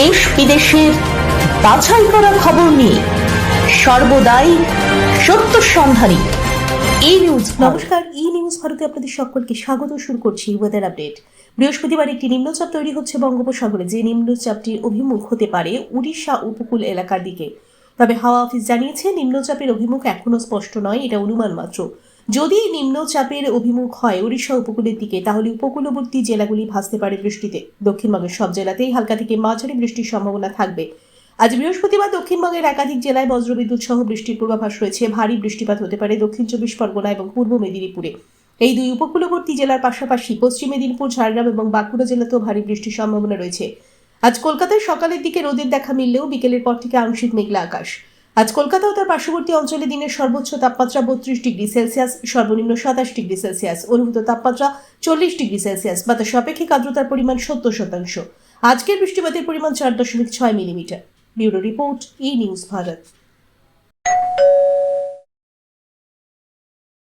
দেশ বিদেশের বাছাই করা খবর নিয়ে সর্বদাই সত্য সন্ধানী। এই নিউজ নমস্কার, ই নিউজ ভারতে আপনাদের সকলকে স্বাগত। শুরু করছি ওয়েদার আপডেট বৃহস্পতিবার একটি নিম্নচাপ তৈরি হচ্ছে বঙ্গোপসাগরে, যে নিম্নচাপটির অভিমুখ হতে পারে উড়িষ্যা উপকূল এলাকার দিকে। তবে হাওয়া অফিস জানিয়েছে, নিম্নচাপের অভিমুখ এখনও স্পষ্ট নয়, এটা অনুমান মাত্র। যদি নিম্নচাপের অভিমুখ হয় উড়িষ্যা উপকূলের দিকে, তাহলে উপকূলবর্তী জেলাগুলি ভাসতে পারে বৃষ্টিতে। দক্ষিণবঙ্গের সব জেলাতেই হালকা থেকে মাঝারি বৃষ্টির সম্ভাবনা থাকবে। আজ বৃহস্পতিবার দক্ষিণবঙ্গের একাধিক জেলায় বজ্রবিদ্যুৎ সহ বৃষ্টির পূর্বাভাস রয়েছে। ভারী বৃষ্টিপাত হতে পারে দক্ষিণ চব্বিশ পরগনা এবং পূর্ব মেদিনীপুরে। এই দুই উপকূলবর্তী জেলার পাশাপাশি পশ্চিম মেদিনীপুর, ঝাড়গ্রাম এবং বাঁকুড়া জেলাতেও ভারী বৃষ্টির সম্ভাবনা রয়েছে। আজ কলকাতায় সকালের দিকে রোদের দেখা মিললেও বিকেলের পর থেকে আংশিক মেঘলা আকাশ। আজ কলকাতা ও তার পার্শ্ববর্তী অঞ্চলে দিনের সর্বোচ্চ তাপমাত্রা বত্রিশ ডিগ্রি সেলসিয়াস, সর্বনিম্ন সাতাশ ডিগ্রি সেলসিয়াস। অনুভূত তাপমাত্রা চল্লিশ ডিগ্রি সেলসিয়াস। বাতাসে সাপেক্ষিক আর্দ্রতার পরিমাণ সত্তর শতাংশ। আজকের বৃষ্টিপাতের পরিমাণ চার দশমিক ছয় millimetre. Bureau report, E news Bharat.